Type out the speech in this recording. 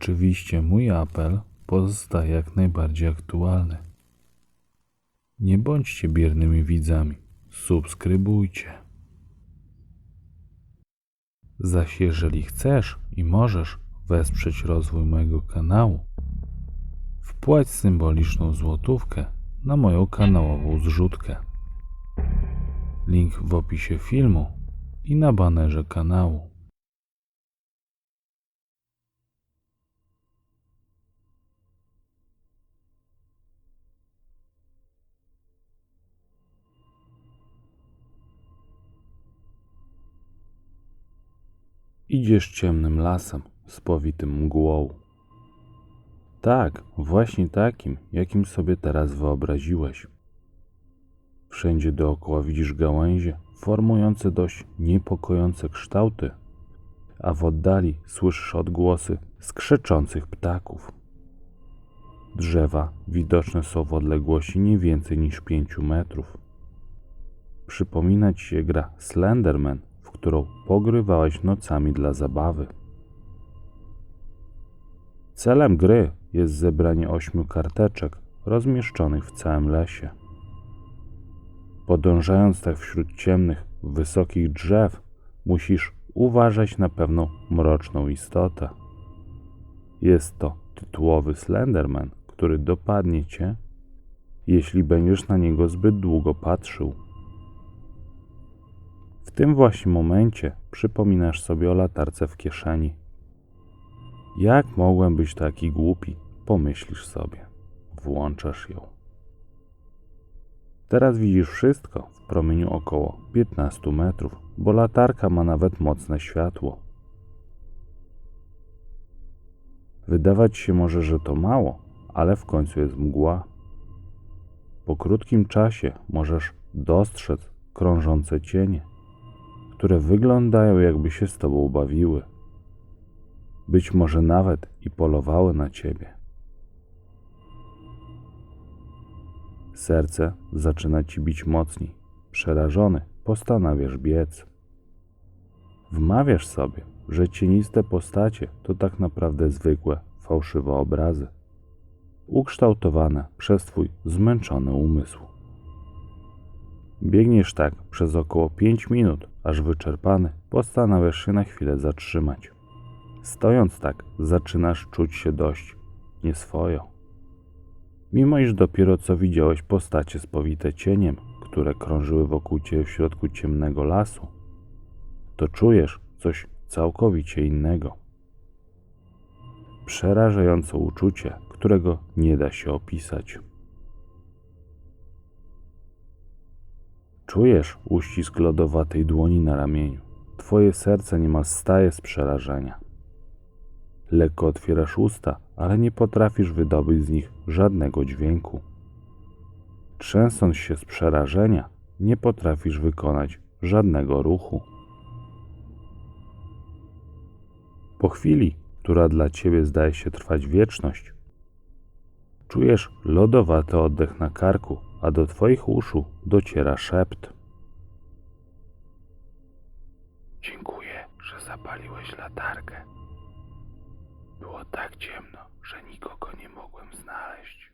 Oczywiście mój apel pozostaje jak najbardziej aktualny. Nie bądźcie biernymi widzami. Subskrybujcie. Zaś jeżeli chcesz i możesz wesprzeć rozwój mojego kanału, wpłać symboliczną złotówkę na moją kanałową zrzutkę. Link w opisie filmu i na banerze kanału. Idziesz ciemnym lasem, spowitym mgłą. Tak, właśnie takim, jakim sobie teraz wyobraziłeś. Wszędzie dookoła widzisz gałęzie, formujące dość niepokojące kształty, a w oddali słyszysz odgłosy skrzeczących ptaków. Drzewa widoczne są w odległości nie więcej niż pięciu metrów. Przypomina ci się gra Slenderman, którą pogrywałeś nocami dla zabawy. Celem gry jest zebranie ośmiu karteczek rozmieszczonych w całym lesie. Podążając tak wśród ciemnych, wysokich drzew, musisz uważać na pewną mroczną istotę. Jest to tytułowy Slenderman, który dopadnie cię, jeśli będziesz na niego zbyt długo patrzył. Tym właśnie momencie przypominasz sobie o latarce w kieszeni. Jak mogłem być taki głupi? Pomyślisz sobie. Włączasz ją. Teraz widzisz wszystko w promieniu około 15 metrów, bo latarka ma nawet mocne światło. Wydawać się może, że to mało, ale w końcu jest mgła. Po krótkim czasie możesz dostrzec krążące cienie, które wyglądają jakby się z tobą bawiły. Być może nawet i polowały na ciebie. Serce zaczyna ci bić mocniej. Przerażony, postanawiasz biec. Wmawiasz sobie, że cieniste postacie to tak naprawdę zwykłe, fałszywe obrazy, ukształtowane przez twój zmęczony umysł. Biegniesz tak przez około 5 minut, aż wyczerpany postanawiasz się na chwilę zatrzymać. Stojąc tak, zaczynasz czuć się dość nieswojo. Mimo iż dopiero co widziałeś postacie spowite cieniem, które krążyły wokół ciebie w środku ciemnego lasu, to czujesz coś całkowicie innego. Przerażające uczucie, którego nie da się opisać. Czujesz uścisk lodowatej dłoni na ramieniu. Twoje serce niemal staje z przerażenia. Lekko otwierasz usta, ale nie potrafisz wydobyć z nich żadnego dźwięku. Trzęsąc się z przerażenia, nie potrafisz wykonać żadnego ruchu. Po chwili, która dla ciebie zdaje się trwać wieczność, czujesz lodowaty oddech na karku, a do twoich uszu dociera szept. Dziękuję, że zapaliłeś latarkę. Było tak ciemno, że nikogo nie mogłem znaleźć.